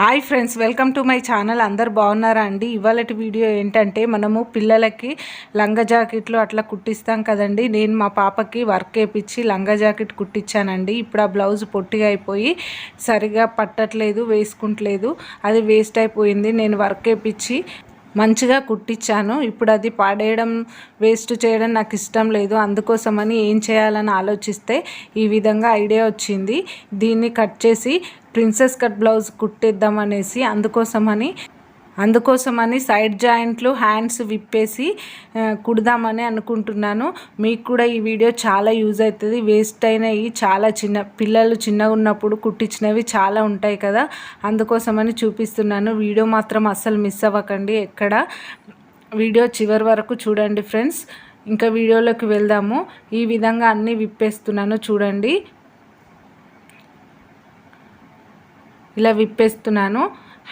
Hi friends welcome to my channel. అందరు బాగున్నారా అండి? ఇవాళటి వీడియో ఏంటంటే మనము పిల్లలకి లంగా జాకెట్లు అట్లా కుట్టిస్తాం కదండి. నేను మా పాపకి వర్క్ వేపించి లంగా జాకెట్ కుట్టించానండి. ఇప్పుడు ఆ బ్లౌజ్ పొట్టిగా అయిపోయి సరిగా పట్టట్లేదు వేసుకుంటలేదు. అది వేస్ట్ అయిపోయింది. నేను వర్క్ వేపించి మంచిగా కుట్టించాను. ఇప్పుడు అది పాడేయడం వేస్ట్ చేయడం నాకు ఇష్టం లేదు. అందుకోసమని ఏం చేయాలని ఆలోచిస్తే ఈ విధంగా ఐడియా వచ్చింది. దీన్ని కట్ చేసి ప్రిన్సెస్ కట్ బ్లౌజ్ కుట్టిద్దామనేసి అందుకోసమని అందుకోసమని సైడ్ జాయింట్లు హ్యాండ్స్ విప్పేసి కుడదామని అనుకుంటున్నాను. మీకు కూడా ఈ వీడియో చాలా యూజ్ అవుతుంది. వేస్ట్ అయినవి చాలా చిన్న పిల్లలు చిన్నగా ఉన్నప్పుడు కుట్టించినవి చాలా ఉంటాయి కదా. అందుకోసమని చూపిస్తున్నాను. వీడియో మాత్రం అస్సలు మిస్ అవ్వకండి. ఎక్కడ? వీడియో చివరి వరకు చూడండి ఫ్రెండ్స్. ఇంకా వీడియోలోకి వెళ్దాము. ఈ విధంగా అన్నీ విప్పేస్తున్నాను చూడండి. ఇలా విప్పేస్తున్నాను.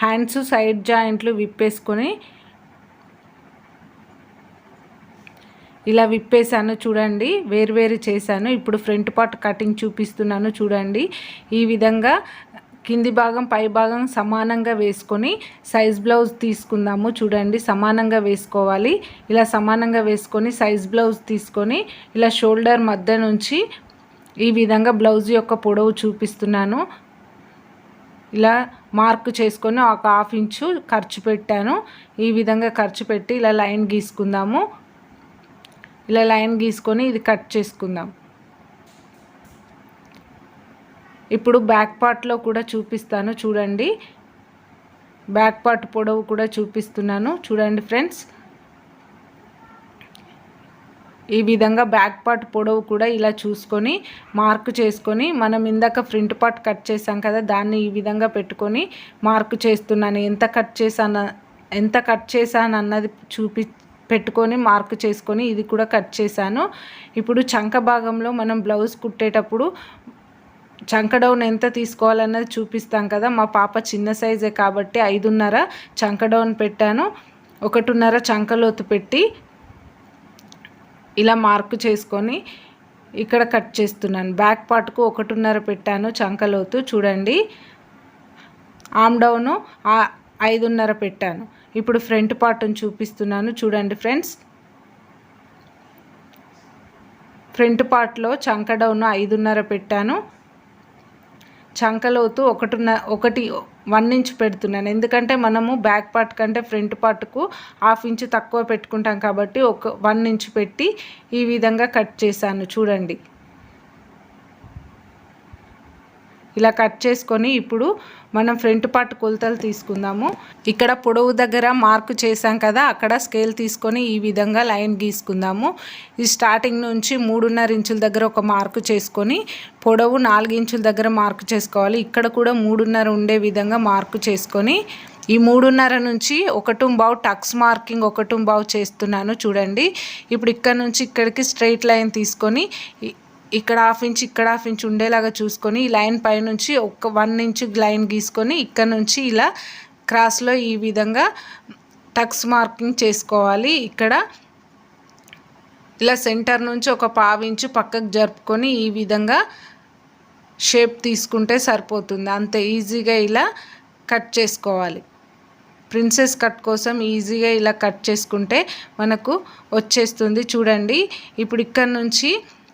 హ్యాండ్స్ సైడ్ జాయింట్లు విప్పేసుకొని ఇలా విప్పేసాను చూడండి వేరు చేశాను. ఇప్పుడు ఫ్రంట్ పార్ట్ కటింగ్ చూపిస్తున్నాను చూడండి. ఈ విధంగా కింది భాగం పై భాగం సమానంగా వేసుకొని సైజ్ బ్లౌజ్ తీసుకుందాము చూడండి. సమానంగా వేసుకోవాలి. ఇలా సమానంగా వేసుకొని సైజ్ బ్లౌజ్ తీసుకొని ఇలా షోల్డర్ మధ్య నుంచి ఈ విధంగా బ్లౌజ్ యొక్క పొడవు చూపిస్తున్నాను. ఇలా మార్క్ చేసుకొని ఒక హాఫ్ ఇంచు ఖర్చు పెట్టాను. ఈ విధంగా ఖర్చు పెట్టి ఇలా లైన్ గీసుకుందాము. ఇలా లైన్ గీసుకొని ఇది కట్ చేసుకుందాం. ఇప్పుడు బ్యాక్ పార్ట్లో కూడా చూపిస్తాను. చూడండి. బ్యాక్ పార్ట్ పొడవు కూడా చూపిస్తున్నాను. చూడండి ఫ్రెండ్స్. ఈ విధంగా బ్యాక్ పార్ట్ పొడవు కూడా ఇలా చూసుకొని మార్క్ చేసుకొని మనం ఇందాక ఫ్రంట్ పార్ట్ కట్ చేసాం కదా దాన్ని ఈ విధంగా పెట్టుకొని మార్క్ చేస్తున్నాను. ఎంత కట్ చేశాను ఎంత కట్ చేశాను అన్నది చూపి పెట్టుకొని మార్క్ చేసుకొని ఇది కూడా కట్ చేశాను. ఇప్పుడు చంక భాగంలో మనం బ్లౌజ్ కుట్టేటప్పుడు చంక డౌన్ ఎంత తీసుకోవాలన్నది చూపిస్తాం కదా మా పాప చిన్న సైజే కాబట్టి ఐదున్నర చంక డౌన్ పెట్టాను. ఒకటిన్నర చంకలోతు పెట్టి ఇలా మార్క్ చేసుకొని ఇక్కడ కట్ చేస్తున్నాను. బ్యాక్ పార్ట్కు ఒకటిన్నర పెట్టాను చంకలోతు చూడండి. ఆమ్ డౌను ఐదున్నర పెట్టాను. ఇప్పుడు ఫ్రంట్ పార్ట్ని చూపిస్తున్నాను చూడండి ఫ్రెండ్స్. ఫ్రంట్ పార్ట్లో చంక డౌన్ ఐదున్నర పెట్టాను. చంకలోతు ఒకటిన్న ఒకటి వన్ ఇంచ్ పెడుతున్నాను. ఎందుకంటే మనము బ్యాక్ పార్ట్ కంటే ఫ్రంట్ పార్ట్కు హాఫ్ ఇంచ్ తక్కువ పెట్టుకుంటాం కాబట్టి ఒక వన్ ఇంచ్ పెట్టి ఈ విధంగా కట్ చేశాను. చూడండి. ఇలా కట్ చేసుకొని ఇప్పుడు మనం ఫ్రంట్ పార్ట్ కొలతలు తీసుకుందాము. ఇక్కడ పొడవు దగ్గర మార్క్ చేసాం కదా అక్కడ స్కేల్ తీసుకొని ఈ విధంగా లైన్ గీసుకుందాము. ఈ స్టార్టింగ్ నుంచి మూడున్నర ఇంచుల దగ్గర ఒక మార్కు చేసుకొని పొడవు నాలుగు ఇంచుల దగ్గర మార్కు చేసుకోవాలి. ఇక్కడ కూడా మూడున్నర ఉండే విధంగా మార్కు చేసుకొని ఈ మూడున్నర నుంచి ఒకటి బావు టక్స్ మార్కింగ్ ఒకటి బావు చేస్తున్నాను చూడండి. ఇప్పుడు ఇక్కడ నుంచి ఇక్కడికి స్ట్రైట్ లైన్ తీసుకొని ఇక్కడ హాఫ్ ఇంచ్ ఇక్కడ హాఫ్ ఇంచ్ ఉండేలాగా చూసుకొని ఈ లైన్ పైనుంచి ఒక వన్ ఇంచ్ లైన్ గీసుకొని ఇక్కడ నుంచి ఇలా క్రాస్లో ఈ విధంగా టక్స్ మార్కింగ్ చేసుకోవాలి. ఇక్కడ ఇలా సెంటర్ నుంచి ఒక పావించు పక్కకు జరుపుకొని ఈ విధంగా షేప్ తీసుకుంటే సరిపోతుంది. అంత ఈజీగా ఇలా కట్ చేసుకోవాలి. ప్రిన్సెస్ కట్ కోసం ఈజీగా ఇలా కట్ చేసుకుంటే మనకు వచ్చేస్తుంది. చూడండి ఇప్పుడు ఇక్కడ నుంచి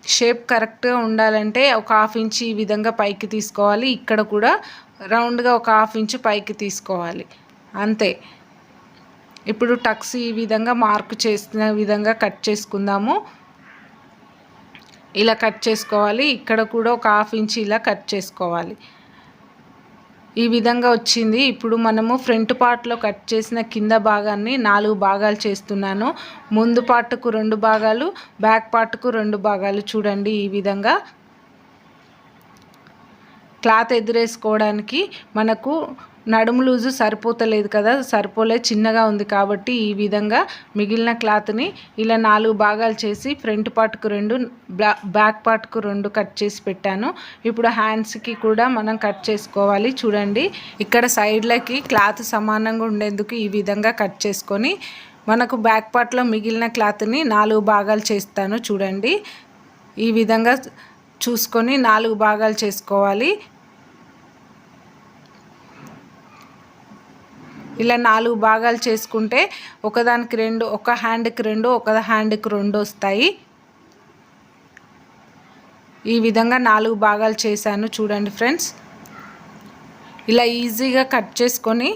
షేప్ కరెక్ట్గా ఉండాలంటే ఒక హాఫ్ ఇంచ్ ఈ విధంగా పైకి తీసుకోవాలి. ఇక్కడ కూడా రౌండ్గా ఒక హాఫ్ ఇంచ్ పైకి తీసుకోవాలి. అంతే. ఇప్పుడు టక్స్ ఈ విధంగా మార్క్ చేసిన విధంగా కట్ చేసుకుందాము. ఇలా కట్ చేసుకోవాలి. ఇక్కడ కూడా ఒక హాఫ్ ఇంచ్ ఇలా కట్ చేసుకోవాలి. ఈ విధంగా వచ్చింది. ఇప్పుడు మనము ఫ్రంట్ పార్ట్లో కట్ చేసిన కింద భాగాన్ని నాలుగు భాగాలు చేస్తున్నాను. ముందు పార్ట్కు రెండు భాగాలు బ్యాక్ పార్ట్కు రెండు భాగాలు చూడండి ఈ విధంగా. క్లాత్ ఎదురేసుకోవడానికి మనకు నడుము లూజు సరిపోతలేదు కదా సరిపోలే చిన్నగా ఉంది కాబట్టి ఈ విధంగా మిగిలిన క్లాత్ని ఇలా నాలుగు భాగాలు చేసి ఫ్రంట్ పార్ట్కు రెండు బ్యాక్ పార్ట్కు రెండు కట్ చేసి పెట్టాను. ఇప్పుడు హ్యాండ్స్కి కూడా మనం కట్ చేసుకోవాలి. చూడండి ఇక్కడ సైడ్లకి క్లాత్ సమానంగా ఉండేందుకు ఈ విధంగా కట్ చేసుకొని మనకు బ్యాక్ పార్ట్లో మిగిలిన క్లాత్ని నాలుగు భాగాలు చేస్తాను. చూడండి ఈ విధంగా చూసుకొని నాలుగు భాగాలు చేసుకోవాలి. ఇలా నాలుగు భాగాలు చేసుకుంటే ఒకదానికి రెండు ఒక హ్యాండ్కి రెండు ఒక హ్యాండ్కి రెండు వస్తాయి. ఈ విధంగా నాలుగు భాగాలు చేశాను చూడండి ఫ్రెండ్స్. ఇలా ఈజీగా కట్ చేసుకొని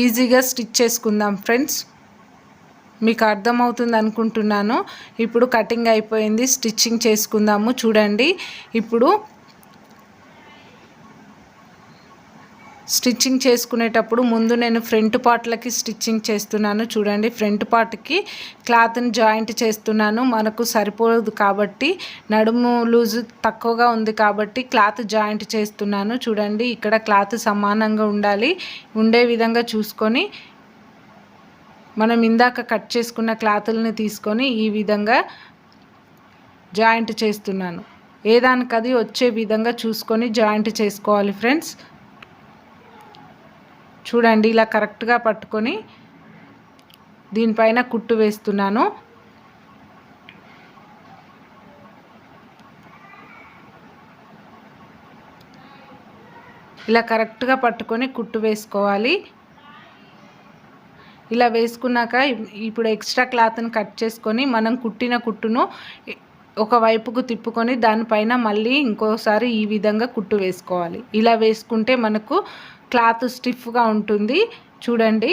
ఈజీగా స్టిచ్ చేసుకుందాం ఫ్రెండ్స్. మీకు అర్థమవుతుంది అనుకుంటున్నాను. ఇప్పుడు కటింగ్ అయిపోయింది స్టిచ్చింగ్ చేసుకుందాము చూడండి. ఇప్పుడు స్టిచ్చింగ్ చేసుకునేటప్పుడు ముందు నేను ఫ్రంట్ పార్ట్లకి స్టిచ్చింగ్ చేస్తున్నాను. చూడండి ఫ్రంట్ పార్ట్కి క్లాత్ని జాయింట్ చేస్తున్నాను. మనకు సరిపోదు కాబట్టి నడుము లూజ్ తక్కువగా ఉంది కాబట్టి క్లాత్ జాయింట్ చేస్తున్నాను. చూడండి ఇక్కడ క్లాత్ సమానంగా ఉండాలి. ఉండే విధంగా చూసుకొని మనం ఇందాక కట్ చేసుకున్న క్లాతుల్ని తీసుకొని ఈ విధంగా జాయింట్ చేస్తున్నాను. ఏదానికది వచ్చే విధంగా చూసుకొని జాయింట్ చేసుకోవాలి ఫ్రెండ్స్. చూడండి ఇలా కరెక్ట్గా పట్టుకొని దీనిపైన కుట్టు వేస్తున్నాను. ఇలా కరెక్ట్గా పట్టుకొని కుట్టు వేసుకోవాలి. ఇలా వేసుకున్నాక ఇప్పుడు ఎక్స్ట్రా క్లాత్ని కట్ చేసుకొని మనం కుట్టిన కుట్టును ఒక వైపుకు తిప్పుకొని దానిపైన మళ్ళీ ఇంకోసారి ఈ విధంగా కుట్టు వేసుకోవాలి. ఇలా వేసుకుంటే మనకు క్లాత్ స్టిఫ్గా ఉంటుంది. చూడండి.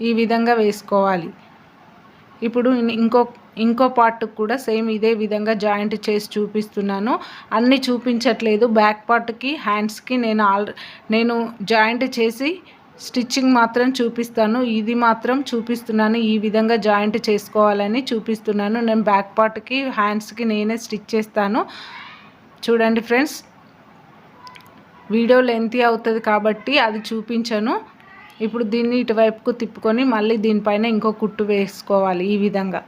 ఈ విధంగా వేసుకోవాలి. ఇప్పుడు ఇంకో ఇంకో పార్ట్ కూడా సేమ్ ఇదే విధంగా జాయింట్ చేసి చూపిస్తున్నాను. అన్నీ చూపించట్లేదు. బ్యాక్ పార్ట్కి హ్యాండ్స్కి నేను ఆల్ నేను జాయింట్ చేసి స్టిచ్చింగ్ మాత్రం చూపిస్తాను ఇది మాత్రం చూపిస్తున్నాను ఈ విధంగా జాయింట్ చేసుకోవాలని చూపిస్తున్నాను. నేను బ్యాక్ పార్ట్కి హ్యాండ్స్కి నేనే స్టిచ్ చేస్తాను. చూడండి ఫ్రెండ్స్ వీడియో లెంతీ అవుతుంది కాబట్టి అది చూపించను. ఇప్పుడు దీన్ని ఇటువైపుకు తిప్పుకొని మళ్ళీ దీనిపైన ఇంకో కుట్టు వేసుకోవాలి ఈ విధంగా.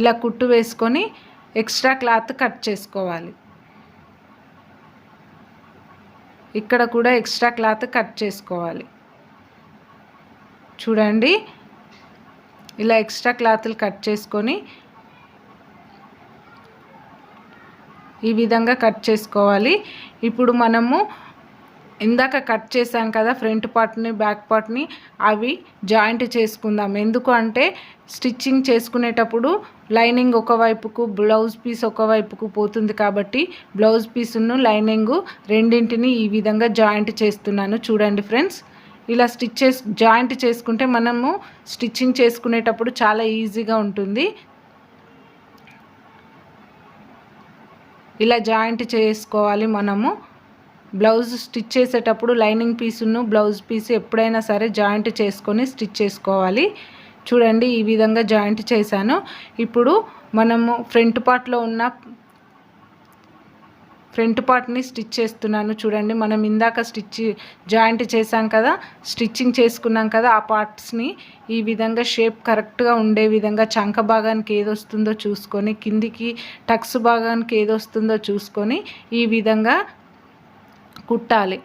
ఇలా కుట్టు వేసుకొని ఎక్స్ట్రా క్లాత్ కట్ చేసుకోవాలి. ఇక్కడ కూడా ఎక్స్ట్రా క్లాత్ కట్ చేసుకోవాలి. చూడండి. ఇలా ఎక్స్ట్రా క్లాత్లు కట్ చేసుకొని ఈ విధంగా కట్ చేసుకోవాలి. ఇప్పుడు మనము ఇందాక కట్ చేసాం కదా ఫ్రంట్ పార్ట్ని బ్యాక్ పార్ట్ని అవి జాయింట్ చేసుకుందాం. ఎందుకు అంటే స్టిచ్చింగ్ చేసుకునేటప్పుడు లైనింగ్ ఒకవైపుకు బ్లౌజ్ పీస్ ఒకవైపుకు పోతుంది కాబట్టి బ్లౌజ్ పీస్ను లైనింగ్ రెండింటిని ఈ విధంగా జాయింట్ చేస్తున్నాను. చూడండి ఫ్రెండ్స్ ఇలా స్టిచ్ చేసు జాయింట్ చేసుకుంటే మనము స్టిచ్చింగ్ చేసుకునేటప్పుడు చాలా ఈజీగా ఉంటుంది. ఇలా జాయింట్ చేసుకోవాలి మనము. బ్లౌజ్ స్టిచ్ చేసేటప్పుడు లైనింగ్ పీసును బ్లౌజ్ పీస్ ఎప్పుడైనా సరే జాయింట్ చేసుకొని స్టిచ్ చేసుకోవాలి. చూడండి ఈ విధంగా జాయింట్ చేశాను. ఇప్పుడు మనము ఫ్రంట్ పార్ట్లో ఉన్న ఫ్రంట్ పార్ట్ని స్టిచ్ చేస్తున్నాను. చూడండి మనం ఇందాక స్టిచ్ జాయింట్ చేసాం కదా స్టిచ్చింగ్ చేసుకున్నాం కదా ఆ పార్ట్స్ని ఈ విధంగా షేప్ కరెక్ట్గా ఉండే విధంగా చంక భాగానికి ఏదొస్తుందో చూసుకొని కిందికి టక్స్ భాగానికి ఏదొస్తుందో చూసుకొని ఈ విధంగా కుట్టాలి.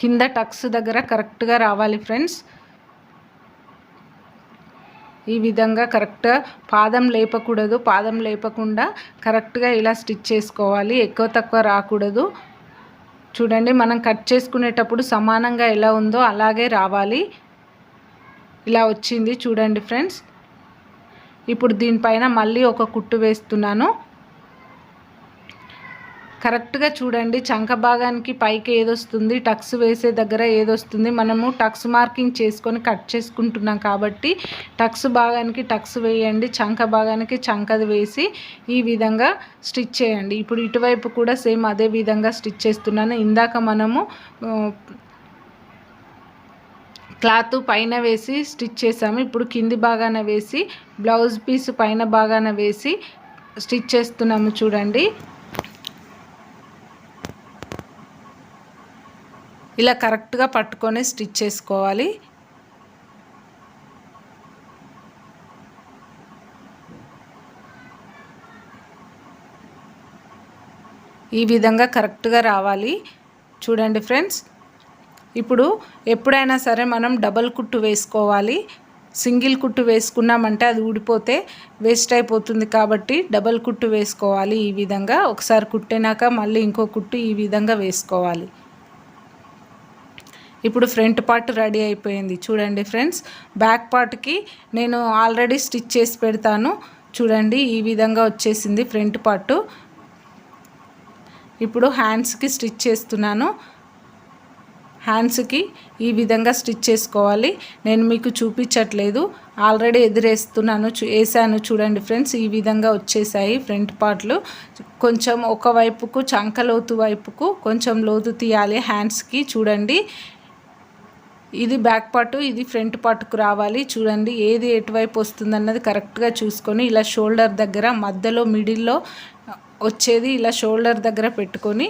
కింద టక్స్ దగ్గర కరెక్ట్గా రావాలి ఫ్రెండ్స్. ఈ విధంగా కరెక్ట్గా పాదం లేపకూడదు. పాదం లేపకుండా కరెక్ట్గా ఇలా స్టిచ్ చేసుకోవాలి. ఎక్కువ తక్కువ రాకూడదు. చూడండి మనం కట్ చేసుకునేటప్పుడు సమానంగా ఎలా ఉందో అలాగే రావాలి. ఇలా వచ్చింది చూడండి ఫ్రెండ్స్. ఇప్పుడు దీనిపైన మళ్ళీ ఒక కుట్టు వేస్తున్నాను. కరెక్ట్గా చూడండి చంక భాగానికి పైకి ఏదొస్తుంది టక్స్ వేసే దగ్గర ఏదొస్తుంది మనము టక్స్ మార్కింగ్ చేసుకొని కట్ చేసుకుంటున్నాం కాబట్టి టక్స్ భాగానికి టక్స్ వేయండి చంక భాగానికి చంకది వేసి ఈ విధంగా స్టిచ్ చేయండి. ఇప్పుడు ఇటువైపు కూడా సేమ్ అదే విధంగా స్టిచ్ చేస్తున్నాను. ఇందాక మనము క్లాత్ పైన వేసి స్టిచ్ చేసాము. ఇప్పుడు కింది బాగాన వేసి బ్లౌజ్ పీస్ పైన బాగాన వేసి స్టిచ్ చేస్తున్నాము చూడండి. ఇలా కరెక్ట్గా పట్టుకొని స్టిచ్ చేసుకోవాలి. ఈ విధంగా కరెక్ట్గా రావాలి. చూడండి ఫ్రెండ్స్. ఇప్పుడు ఎప్పుడైనా సరే మనం డబల్ కుట్టు వేసుకోవాలి. సింగిల్ కుట్టు వేసుకున్నామంటే అది ఊడిపోతే వేస్ట్ అయిపోతుంది కాబట్టి డబల్ కుట్టు వేసుకోవాలి ఈ విధంగా. ఒకసారి కుట్టినాక మళ్ళీ ఇంకో కుట్టు ఈ విధంగా వేసుకోవాలి. ఇప్పుడు ఫ్రంట్ పార్ట్ రెడీ అయిపోయింది. చూడండి ఫ్రెండ్స్ బ్యాక్ పార్ట్కి నేను ఆల్రెడీ స్టిచ్ చేసి పెడతాను. చూడండి ఈ విధంగా వచ్చేసింది ఫ్రంట్ పార్ట్. ఇప్పుడు హ్యాండ్స్కి స్టిచ్ చేస్తున్నాను. హ్యాండ్స్కి ఈ విధంగా స్టిచ్ చేసుకోవాలి. నేను మీకు చూపించట్లేదు. ఆల్రెడీ ఎదురేస్తున్నాను చూ వేసాను చూడండి ఫ్రెండ్స్ ఈ విధంగా వచ్చేసాయి ఫ్రంట్ పార్ట్లు కొంచెం ఒక వైపుకు చంక లోతు వైపుకు కొంచెం లోతు తీయాలి హ్యాండ్స్కి చూడండి. ఇది బ్యాక్ పార్ట్ ఇది ఫ్రంట్ పార్ట్కు రావాలి. చూడండి ఏది ఎటువైపు వస్తుందన్నది కరెక్ట్గా చూసుకొని ఇలా షోల్డర్ దగ్గర మధ్యలో మిడిల్లో వచ్చేది ఇలా షోల్డర్ దగ్గర పెట్టుకొని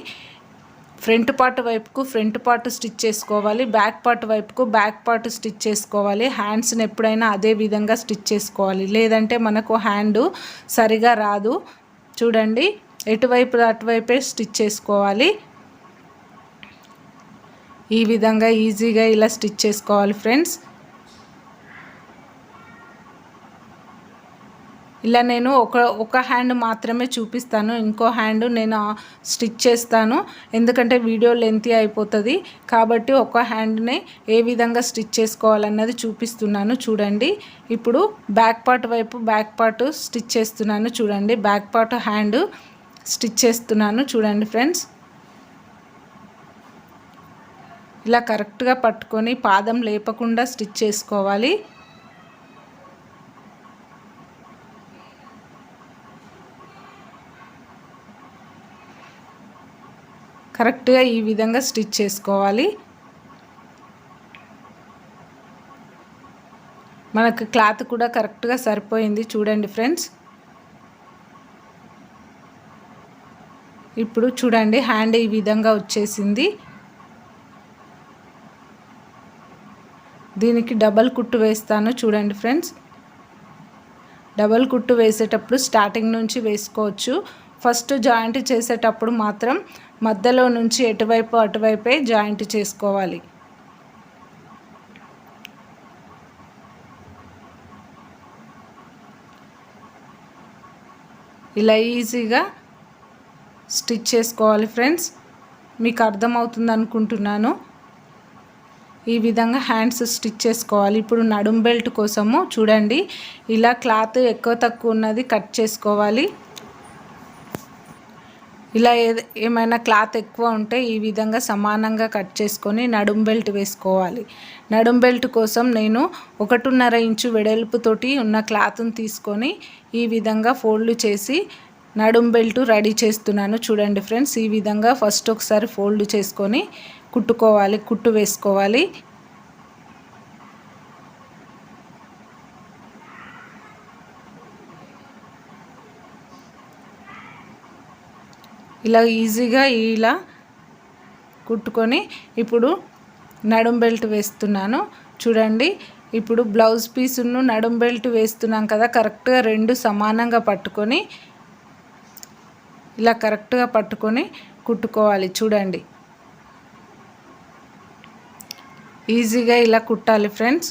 ఫ్రంట్ పార్ట్ వైపుకు ఫ్రంట్ పార్ట్ స్టిచ్ చేసుకోవాలి బ్యాక్ పార్ట్ వైపుకు బ్యాక్ పార్ట్ స్టిచ్ చేసుకోవాలి హ్యాండ్స్ని ఎప్పుడైనా అదే విధంగా స్టిచ్ చేసుకోవాలి. లేదంటే మనకు హ్యాండ్ సరిగా రాదు. చూడండి ఎటువైపు అటువైపే స్టిచ్ చేసుకోవాలి. ఈ విధంగా ఈజీగా ఇలా స్టిచ్ చేసుకోవాలి ఫ్రెండ్స్. ఇలా నేను ఒక ఒక హ్యాండ్ మాత్రమే చూపిస్తాను. ఇంకో హ్యాండ్ నేను స్టిచ్ చేస్తాను. ఎందుకంటే వీడియో లెంతీ అయిపోతుంది. కాబట్టి ఒక హ్యాండ్ని ఏ విధంగా స్టిచ్ చేసుకోవాలన్నది చూపిస్తున్నాను. చూడండి. ఇప్పుడు బ్యాక్ పార్ట్ వైపు బ్యాక్ పార్ట్ స్టిచ్ చేస్తున్నాను. చూడండి. బ్యాక్ పార్ట్ హ్యాండ్ స్టిచ్ చేస్తున్నాను. చూడండి ఫ్రెండ్స్ ఇలా కరెక్ట్గా పట్టుకొని పాదం లేపకుండా స్టిచ్ చేసుకోవాలి. కరెక్ట్గా ఈ విధంగా స్టిచ్ చేసుకోవాలి. మనకు క్లాత్ కూడా కరెక్ట్గా సరిపోయింది చూడండి ఫ్రెండ్స్. ఇప్పుడు చూడండి హ్యాండ్ ఈ విధంగా వచ్చేసింది. దీనికి డబల్ కుట్టు వేస్తాను చూడండి ఫ్రెండ్స్. డబల్ కుట్టు వేసేటప్పుడు స్టార్టింగ్ నుంచి వేసుకోవచ్చు. ఫస్ట్ జాయింట్ చేసేటప్పుడు మాత్రం మధ్యలో నుంచి ఎటువైపు అటువైపే జాయింట్ చేసుకోవాలి. ఇలా ఈజీగా స్టిచ్ చేసుకోవాలి ఫ్రెండ్స్. మీకు అర్థమవుతుంది అనుకుంటున్నాను. ఈ విధంగా హ్యాండ్స్ స్టిచ్ చేసుకోవాలి. ఇప్పుడు నడుం బెల్ట్ కోసము చూడండి. ఇలా క్లాత్ ఎక్కువ తక్కువ ఉన్నది కట్ చేసుకోవాలి. ఇలా ఏమైనా క్లాత్ ఎక్కువ ఉంటే ఈ విధంగా సమానంగా కట్ చేసుకొని నడుం బెల్ట్ వేసుకోవాలి. నడుం బెల్ట్ కోసం నేను ఒకటిన్నర ఇంచు వెడల్పుతోటి ఉన్న క్లాత్ని తీసుకొని ఈ విధంగా ఫోల్డ్ చేసి నడుం బెల్ట్ రెడీ చేస్తున్నాను. చూడండి ఫ్రెండ్స్ ఈ విధంగా ఫస్ట్ ఒకసారి ఫోల్డ్ చేసుకొని కుట్టుకోవాలి కుట్టు వేసుకోవాలి. ఇలా ఈజీగా ఇలా కుట్టుకొని ఇప్పుడు నడుం బెల్ట్ వేస్తున్నాను. చూడండి ఇప్పుడు బ్లౌజ్ పీసును నడుం బెల్ట్ వేస్తున్నాం కదా కరెక్ట్గా రెండు సమానంగా పట్టుకొని ఇలా కరెక్ట్గా పట్టుకొని కుట్టుకోవాలి. చూడండి. ఈజీగా ఇలా కుట్టాలి ఫ్రెండ్స్.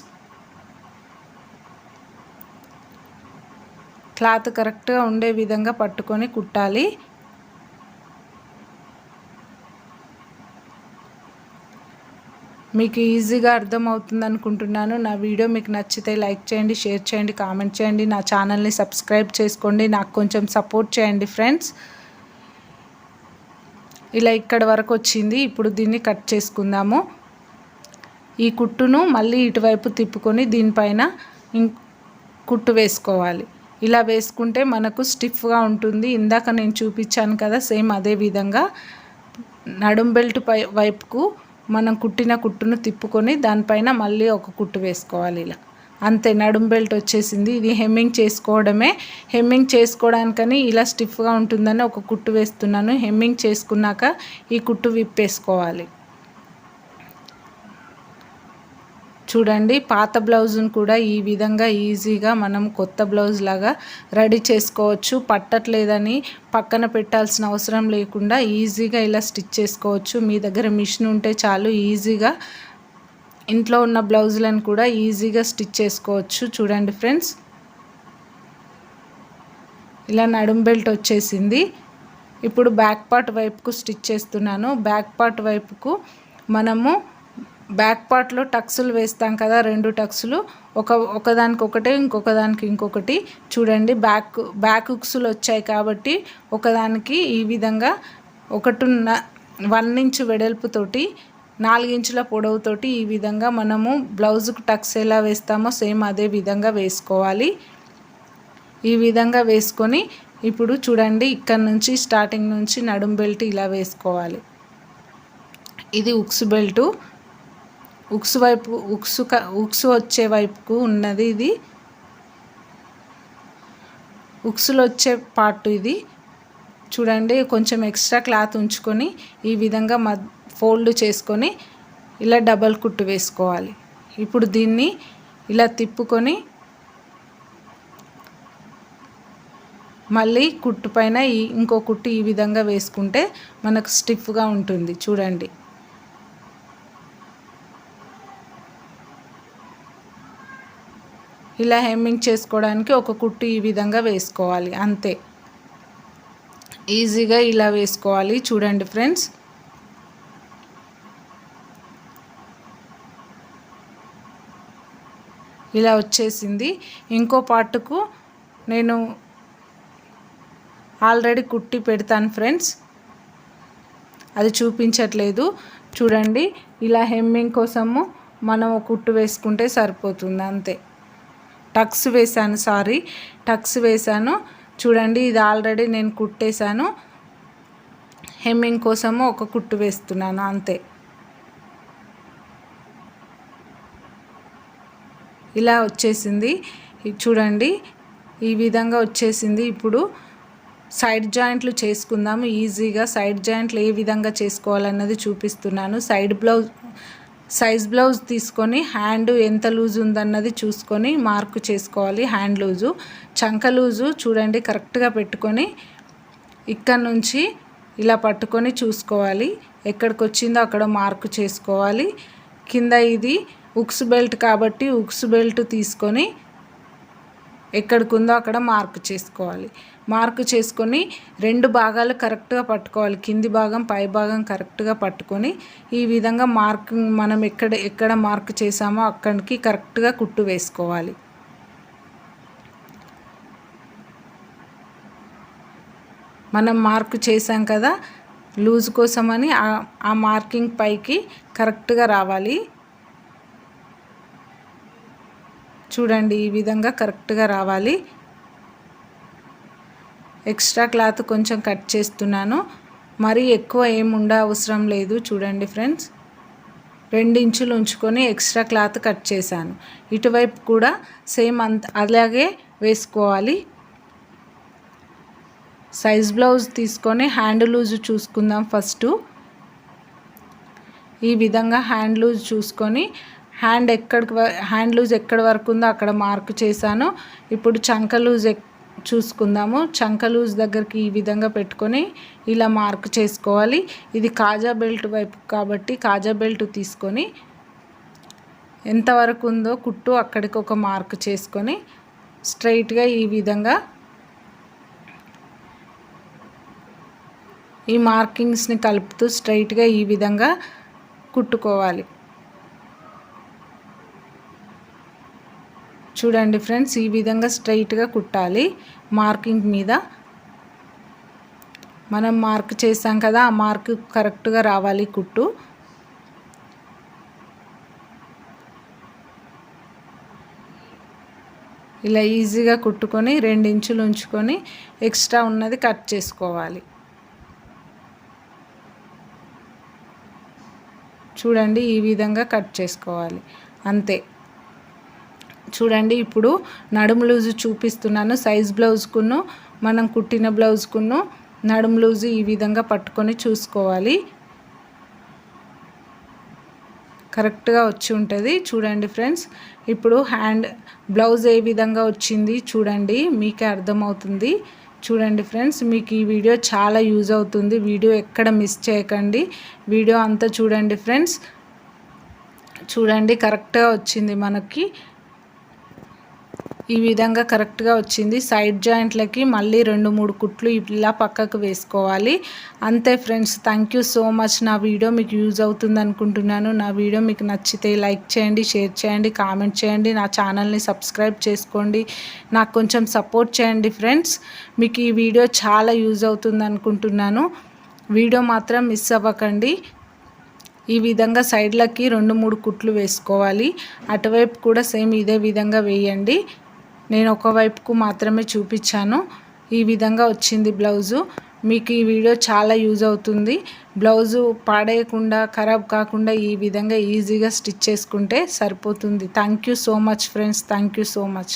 క్లాత్ కరెక్ట్గా ఉండే విధంగా పట్టుకొని కుట్టాలి. మీకు ఈజీగా అర్థమవుతుంది అనుకుంటున్నాను నా వీడియో మీకు నచ్చితే లైక్ చేయండి షేర్ చేయండి కామెంట్ చేయండి. నా ఛానల్ని సబ్స్క్రైబ్ చేసుకోండి. నాకు కొంచెం సపోర్ట్ చేయండి ఫ్రెండ్స్. ఇలా ఇక్కడ వరకు వచ్చింది. ఇప్పుడు దీన్ని కట్ చేసుకుందాము. ఈ కుట్టును మళ్ళీ ఇటువైపు తిప్పుకొని దీనిపైన కుట్టు వేసుకోవాలి. ఇలా వేసుకుంటే మనకు స్టిఫ్గా ఉంటుంది. ఇందాక నేను చూపించాను కదా సేమ్ అదే విధంగా. నడుం బెల్ట్ పై వైపుకు మనం కుట్టిన కుట్టును తిప్పుకొని దానిపైన మళ్ళీ ఒక కుట్టు వేసుకోవాలి ఇలా. అంతే నడుం బెల్ట్ వచ్చేసింది. ఇది హెమ్మింగ్ చేసుకోవడమే. హెమ్మింగ్ చేసుకోవడానికని ఇలా స్టిఫ్గా ఉంటుందని ఒక కుట్టు వేస్తున్నాను. హెమ్మింగ్ చేసుకున్నాక ఈ కుట్టు విప్పేసుకోవాలి. చూడండి పాత బ్లౌజ్ను కూడా ఈ విధంగా ఈజీగా మనం కొత్త బ్లౌజ్ లాగా రెడీ చేసుకోవచ్చు. పట్టట్లేదని పక్కన పెట్టాల్సిన అవసరం లేకుండా ఈజీగా ఇలా స్టిచ్ చేసుకోవచ్చు. మీ దగ్గర మిషన్ ఉంటే చాలు ఈజీగా ఇంట్లో ఉన్న బ్లౌజులను కూడా ఈజీగా స్టిచ్ చేసుకోవచ్చు. చూడండి ఫ్రెండ్స్ ఇలా నడుం బెల్ట్ వచ్చేసింది. ఇప్పుడు బ్యాక్ పార్ట్ వైపుకు స్టిచ్ చేస్తున్నాను. బ్యాక్ పార్ట్ వైపుకు మనము బ్యాక్ పార్ట్లో టక్సులు వేస్తాం కదా రెండు టక్సులు. ఒక ఒకదానికి ఒకటి ఇంకొక దానికి ఇంకొకటి. చూడండి బ్యాక్ బ్యాక్ హుక్స్లు వచ్చాయి కాబట్టి ఒకదానికి ఈ విధంగా ఒకటిన్న వన్ ఇంచ్ వెడల్పుతోటి నాలుగించుల పొడవుతోటి ఈ విధంగా మనము బ్లౌజ్కు టక్స్ ఎలా వేస్తామో సేమ్ అదే విధంగా వేసుకోవాలి. ఈ విధంగా వేసుకొని ఇప్పుడు చూడండి ఇక్కడ నుంచి స్టార్టింగ్ నుంచి నడుం బెల్ట్ ఇలా వేసుకోవాలి. ఇది ఉక్స్ బెల్టు. ఉక్స్ వైపు ఉక్స్ ఉక్స్ వచ్చే వైపుకు ఉన్నది ఇది. ఉక్స్లో వచ్చే పార్ట్ ఇది. చూడండి కొంచెం ఎక్స్ట్రా క్లాత్ ఉంచుకొని ఈ విధంగా మ ఫోల్డ్ చేసుకొని ఇలా డబల్ కుట్టు వేసుకోవాలి. ఇప్పుడు దీన్ని ఇలా తిప్పుకొని మళ్ళీ కుట్టు పైన ఇంకో కుట్టు ఈ విధంగా వేసుకుంటే మనకు స్టిఫ్గా ఉంటుంది. చూడండి. ఇలా హెమ్మింగ్ చేసుకోవడానికి ఒక కుట్టు ఈ విధంగా వేసుకోవాలి అంతే. ఈజీగా ఇలా వేసుకోవాలి. చూడండి ఫ్రెండ్స్. ఇలా వచ్చేసింది. ఇంకో పార్ట్కు నేను ఆల్రెడీ కుట్టి పెడతాను ఫ్రెండ్స్. అది చూపించట్లేదు. చూడండి ఇలా హెమ్మింగ్ కోసము మనం కుట్టు వేసుకుంటే సరిపోతుంది అంతే. టక్స్ వేసాను సారీ. టక్స్ వేసాను చూడండి ఇది ఆల్రెడీ నేను కుట్టేశాను. హెమ్మింగ్ కోసము ఒక కుట్టు వేస్తున్నాను అంతే. ఇలా వచ్చేసింది. చూడండి ఈ విధంగా వచ్చేసింది. ఇప్పుడు సైడ్ జాయింట్లు చేసుకుందాము. ఈజీగా సైడ్ జాయింట్లు ఏ విధంగా చేసుకోవాలన్నది చూపిస్తున్నాను. సైడ్ బ్లౌజ్ సైజ్ బ్లౌజ్ తీసుకొని హ్యాండ్ ఎంత లూజ్ ఉందన్నది చూసుకొని మార్కు చేసుకోవాలి. హ్యాండ్ లూజు చంక లూజు చూడండి కరెక్ట్గా పెట్టుకొని ఇక్కడ నుంచి ఇలా పట్టుకొని చూసుకోవాలి. ఎక్కడికి వచ్చిందో అక్కడ మార్కు చేసుకోవాలి. కింద ఇది ఉక్స్ బెల్ట్ కాబట్టి ఉక్స్ బెల్ట్ తీసుకొని ఎక్కడికి ఉందో అక్కడ మార్క్ చేసుకోవాలి. మార్క్ చేసుకొని రెండు భాగాలు కరెక్ట్గా పట్టుకోవాలి. కింది భాగం పై భాగం కరెక్ట్గా పట్టుకొని ఈ విధంగా మార్క్ మనం ఎక్కడ ఎక్కడ మార్క్ చేసామో అక్కడికి కరెక్ట్గా కుట్టు వేసుకోవాలి. మనం మార్క్ చేసాం కదా లూజ్ కోసమని ఆ మార్కింగ్ పైకి కరెక్ట్గా రావాలి. చూడండి ఈ విధంగా కరెక్ట్గా రావాలి. ఎక్స్ట్రా క్లాత్ కొంచెం కట్ చేస్తున్నాను. మరీ ఎక్కువ ఏముండ అవసరం లేదు చూడండి ఫ్రెండ్స్. రెండు ఇంచులు ఉంచుకొని ఎక్స్ట్రా క్లాత్ కట్ చేశాను. ఇటువైపు కూడా సేమ్ అంత అలాగే వేసుకోవాలి. సైజ్ బ్లౌజ్ తీసుకొని హ్యాండ్ లూజ్ చూసుకుందాం ఫస్ట్. ఈ విధంగా హ్యాండ్ లూజ్ చూసుకొని హ్యాండ్ ఎక్కడికి హ్యాండ్ లూజ్ ఎక్కడి వరకు ఉందో అక్కడ మార్క్ చేశాను. ఇప్పుడు చంక లూజ్ చూసుకుందాము. చంక లూజ్ దగ్గరికి ఈ విధంగా పెట్టుకొని ఇలా మార్క్ చేసుకోవాలి. ఇది కాజా బెల్ట్ వైపు కాబట్టి కాజా బెల్ట్ తీసుకొని ఎంతవరకు ఉందో కుట్టు అక్కడికి ఒక మార్క్ చేసుకొని స్ట్రైట్గా ఈ విధంగా ఈ మార్కింగ్స్ని కలుపుతూ స్ట్రైట్గా ఈ విధంగా కుట్టుకోవాలి. చూడండి ఫ్రెండ్స్ ఈ విధంగా స్ట్రైట్గా కుట్టాలి. మార్కింగ్ మీద మనం మార్క్ చేసాం కదా ఆ మార్క్ కరెక్ట్గా రావాలి కుట్టు. ఇలా ఈజీగా కుట్టుకొని రెండు ఇంచులు ఉంచుకొని ఎక్స్ట్రా ఉన్నది కట్ చేసుకోవాలి. చూడండి ఈ విధంగా కట్ చేసుకోవాలి. అంతే. చూడండి ఇప్పుడు నడుము లూజు చూపిస్తున్నాను సైజ్ బ్లౌజ్కును మనం కుట్టిన బ్లౌజ్కును నడుము లూజు ఈ విధంగా పట్టుకొని చూసుకోవాలి. కరెక్ట్గా వచ్చి ఉంటుంది. చూడండి ఫ్రెండ్స్ ఇప్పుడు హ్యాండ్ బ్లౌజ్ ఏ విధంగా వచ్చింది చూడండి మీకే అర్థమవుతుంది. చూడండి ఫ్రెండ్స్ మీకు ఈ వీడియో చాలా యూజ్ అవుతుంది. వీడియో ఎక్కడ మిస్ చేయకండి. వీడియో అంతా చూడండి ఫ్రెండ్స్. చూడండి కరెక్ట్గా వచ్చింది మనకి. ఈ విధంగా కరెక్ట్గా వచ్చింది. సైడ్ జాయింట్లకి మళ్ళీ రెండు మూడు కుట్లు ఇలా పక్కకు వేసుకోవాలి. అంతే friends thank you so much. నా వీడియో మీకు యూజ్ అవుతుంది అనుకుంటున్నాను. నా వీడియో మీకు నచ్చితే లైక్ చేయండి షేర్ చేయండి కామెంట్ చేయండి. నా ఛానల్ని సబ్స్క్రైబ్ చేసుకోండి. నాకు కొంచెం సపోర్ట్ చేయండి ఫ్రెండ్స్. మీకు ఈ వీడియో చాలా యూజ్ అవుతుంది అనుకుంటున్నాను. వీడియో మాత్రం మిస్ అవ్వకండి. ఈ విధంగా సైడ్లకి రెండు మూడు కుట్లు వేసుకోవాలి. అటువైపు కూడా సేమ్ ఇదే విధంగా వేయండి. నేను ఒకవైపుకు మాత్రమే చూపించాను. ఈ విధంగా వచ్చింది బ్లౌజు. మీకు ఈ వీడియో చాలా యూజ్ అవుతుంది. బ్లౌజు పాడేయకుండా ఖరాబ్ కాకుండా ఈ విధంగా ఈజీగా స్టిచ్ చేసుకుంటే సరిపోతుంది. Thank you so much friends thank you so much